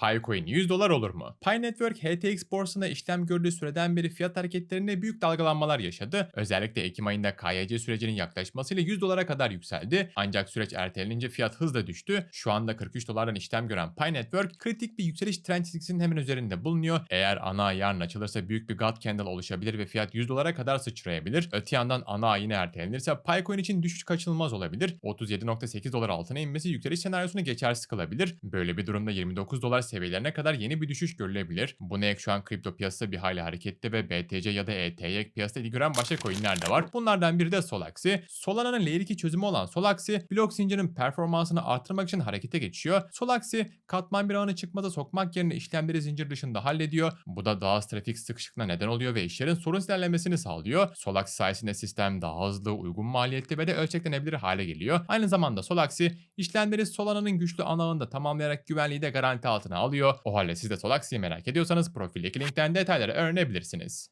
Picoin 100 dolar olur mu? Pi Network HTX borsasında işlem gördüğü süreden beri fiyat hareketlerinde büyük dalgalanmalar yaşadı. Özellikle Ekim ayında KYC sürecinin yaklaşmasıyla 100 dolara kadar yükseldi. Ancak süreç ertelenince fiyat hızla düştü. Şu anda 43 dolardan işlem gören Pi Network kritik bir yükseliş trend çizgisinin hemen üzerinde bulunuyor. Eğer ana yarın açılırsa büyük bir God Candle oluşabilir ve fiyat 100 dolara kadar sıçrayabilir. Öte yandan ana yine ertelenirse Picoin için düşüş kaçınılmaz olabilir. 37.8 dolar altına inmesi yükseliş senaryosunu geçersiz kılabilir. Böyle bir durumda 29 dolar seviyelerine kadar yeni bir düşüş görülebilir. Buna ek şu an kripto piyasası bir hayli hareketli ve BTC ya da ETY piyasada ilgi gören başka coinler de var. Bunlardan biri de Solaxi. Solana'nın Layer 2 çözümü olan Solaxi, blok zincirinin performansını artırmak için harekete geçiyor. Solaxi, katman bir ağını çıkmaza sokmak yerine işlemleri zincir dışında hallediyor. Bu da daha trafik sıkışıklığına neden oluyor ve işlerin sorun ilerlemesini sağlıyor. Solaxi sayesinde sistem daha hızlı, uygun maliyetli ve de ölçeklenebilir hale geliyor. Aynı zamanda Solaxi, işlemleri Solana'nın güçlü anağında tamamlayarak güvenliği de garanti altına alıyor. O halde siz de Solaxi'yi merak ediyorsanız profildeki linkten detayları öğrenebilirsiniz.